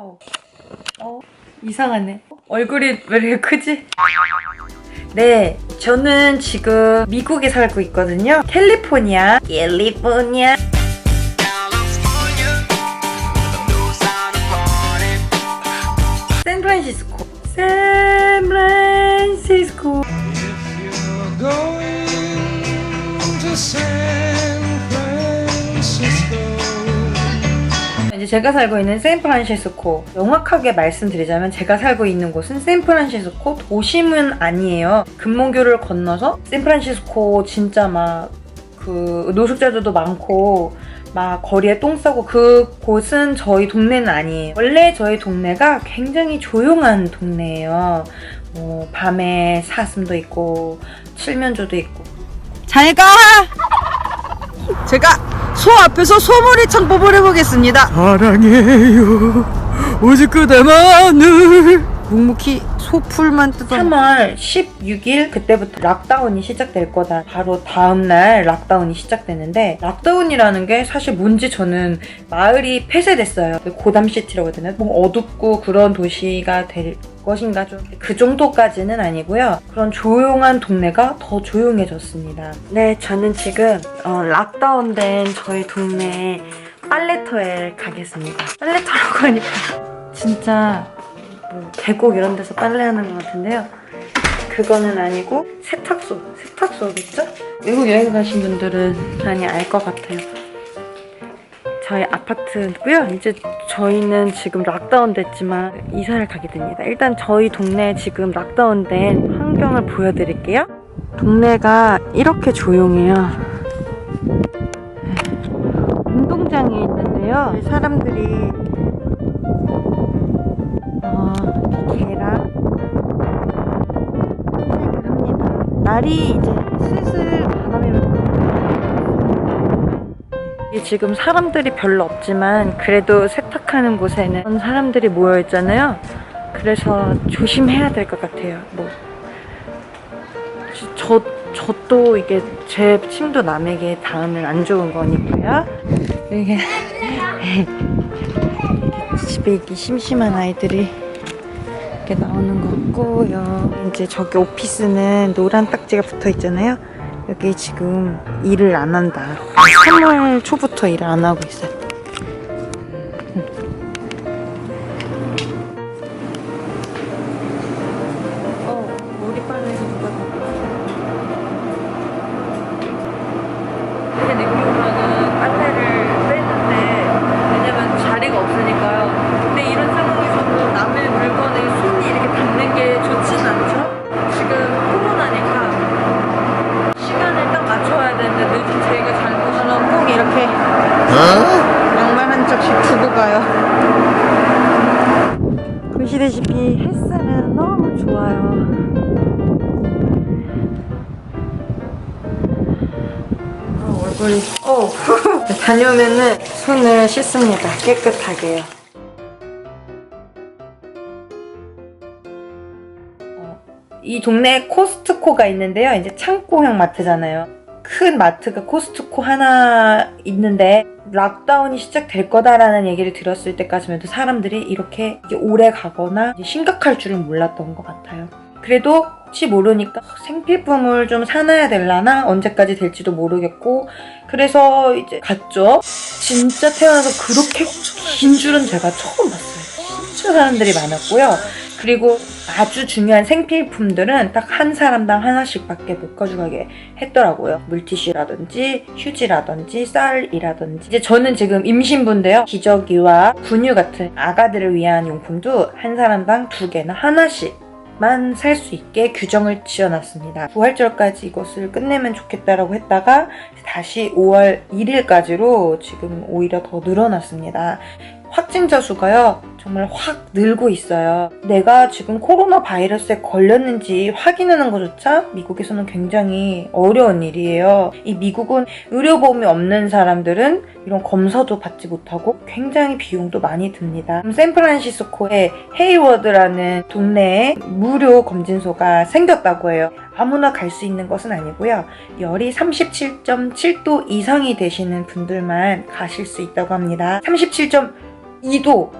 어, 어, 이상하네. 얼굴이 왜 이렇게 크지? 네, 저는 지금 미국에 살고 있거든요. 캘리포니아. 캘리포니아. 샌프란시스코. 샌프란시스코. 제 제가 살고 있는 샌프란시스코. 명확하게 말씀드리자면 제가 살고 있는 곳은 샌프란시스코 도심은 아니에요. 금문교를 건너서 샌프란시스코 진짜 막 그 노숙자들도 많고 막 거리에 똥 싸고 그 곳은 저희 동네는 아니에요. 원래 저희 동네가 굉장히 조용한 동네예요. 뭐 밤에 사슴도 있고 칠면조도 있고 잘 가! 제가 소 앞에서 소머리창 뽑을 해보겠습니다. 사랑해요. 오직 그대만을. 묵묵히 소풀만 뜯어. 3월 16일 그때부터 락다운이 시작될 거다. 바로 다음날 락다운이 시작되는데 락다운이라는 게 사실 뭔지 저는 마을이 폐쇄됐어요. 고담시티라고 해야 되나? 뭐 어둡고 그런 도시가 될 것인가 좀 그 정도까지는 아니고요. 그런 조용한 동네가 더 조용해졌습니다. 네, 저는 지금 어, 락다운된 저희 동네 빨래터에 가겠습니다. 빨래터라고 하니까 진짜 뭐 계곡 이런 데서 빨래하는 것 같은데요. 그거는 아니고 세탁소, 세탁소겠죠? 외국 여행 가신 분들은 많이 알 것 같아요. 저희 아파트고요. 이제 저희는 지금 락다운 됐지만 이사를 가게 됩니다. 일단 저희 동네 지금 락다운 된 환경을 보여드릴게요. 동네가 이렇게 조용해요. 운동장이 있는데요. 사람들이 어, 개랑 산책을 합니다. 날이 지금 사람들이 별로 없지만 그래도 세탁하는 곳에는 사람들이 모여 있잖아요. 그래서 조심해야 될 것 같아요. 뭐 저, 저도 이게 제 침도 남에게 닿으면 안 좋은 거니까요. 이게 집에 있기 심심한 아이들이 이렇게 나오는 거 같고요. 이제 저기 오피스는 노란 딱지가 붙어 있잖아요. 여기 지금 일을 안 한다. 3월 초부터 일을 안 하고 있어요. 보시다시피 햇살은 너무 좋아요. 어, 얼굴이 어 다녀오면은 손을 씻습니다 깨끗하게요. 어, 이 동네에 코스트코가 있는데요. 이제 창고형 마트잖아요. 큰 마트가 코스트코 하나 있는데 락다운이 시작될 거다라는 얘기를 들었을 때까지만 해도 사람들이 이렇게 오래 가거나 심각할 줄은 몰랐던 것 같아요. 그래도 혹시 모르니까 생필품을 좀 사놔야 될라나 언제까지 될지도 모르겠고 그래서 이제 갔죠. 진짜 태어나서 그렇게 긴 줄은 제가 처음 봤어요. 진짜 사람들이 많았고요. 그리고 아주 중요한 생필품들은 딱 한 사람당 하나씩밖에 못 가져가게 했더라고요. 물티슈라든지 휴지라든지 쌀이라든지 이제 저는 지금 임신부인데요. 기저귀와 분유 같은 아가들을 위한 용품도 한 사람당 두 개나 하나씩 만 살 수 있게 규정을 지어놨습니다. 부활절까지 이것을 끝내면 좋겠다라고 했다가 다시 5월 1일까지로 지금 오히려 더 늘어났습니다. 확진자 수가요, 정말 확 늘고 있어요. 내가 지금 코로나 바이러스에 걸렸는지 확인하는 것조차 미국에서는 굉장히 어려운 일이에요. 이 미국은 의료보험이 없는 사람들은 이런 검사도 받지 못하고 굉장히 비용도 많이 듭니다. 샌프란시스코에 헤이워드라는 동네에 무료 검진소가 생겼다고 해요. 아무나 갈 수 있는 것은 아니고요. 열이 37.7도 이상이 되시는 분들만 가실 수 있다고 합니다. 37.2도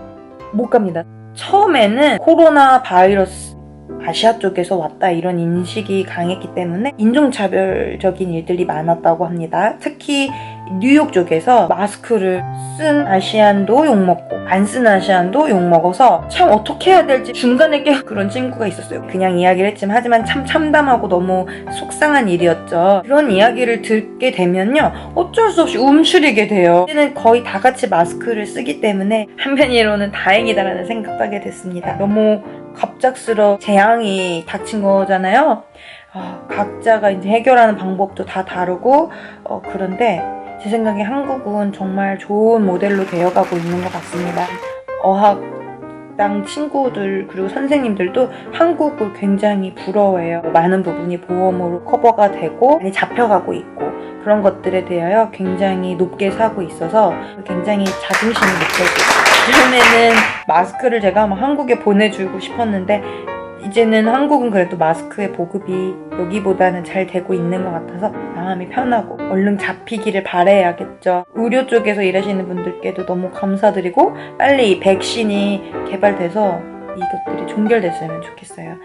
못 갑니다. 처음에는 코로나 바이러스 아시아 쪽에서 왔다 이런 인식이 강했기 때문에 인종차별적인 일들이 많았다고 합니다. 특히 뉴욕 쪽에서 마스크를 쓴 아시안도 욕먹고 안 쓴 아시안도 욕먹어서 참 어떻게 해야 될지 중간에 깨 그런 친구가 있었어요. 그냥 이야기를 했지만 하지만 참 참담하고 너무 속상한 일이었죠. 그런 이야기를 듣게 되면요. 어쩔 수 없이 움츠리게 돼요. 이제는 거의 다 같이 마스크를 쓰기 때문에 한편으로는 다행이다라는 생각도 하게 됐습니다. 너무 갑작스러운 재앙이 닥친 거잖아요. 아, 각자가 이제 해결하는 방법도 다 다르고 어, 그런데 제 생각에 한국은 정말 좋은 모델로 되어가고 있는 것 같습니다. 어학당 친구들 그리고 선생님들도 한국을 굉장히 부러워해요. 많은 부분이 보험으로 커버가 되고 많이 잡혀가고 있고 그런 것들에 대하여 굉장히 높게 사고 있어서 굉장히 자긍심이 느껴져요. 처음에는 마스크를 제가 막 한국에 보내주고 싶었는데 이제는 한국은 그래도 마스크의 보급이 여기보다는 잘 되고 있는 것 같아서 마음이 편하고 얼른 잡히기를 바래야겠죠. 의료 쪽에서 일하시는 분들께도 너무 감사드리고 빨리 이 백신이 개발돼서 이것들이 종결됐으면 좋겠어요.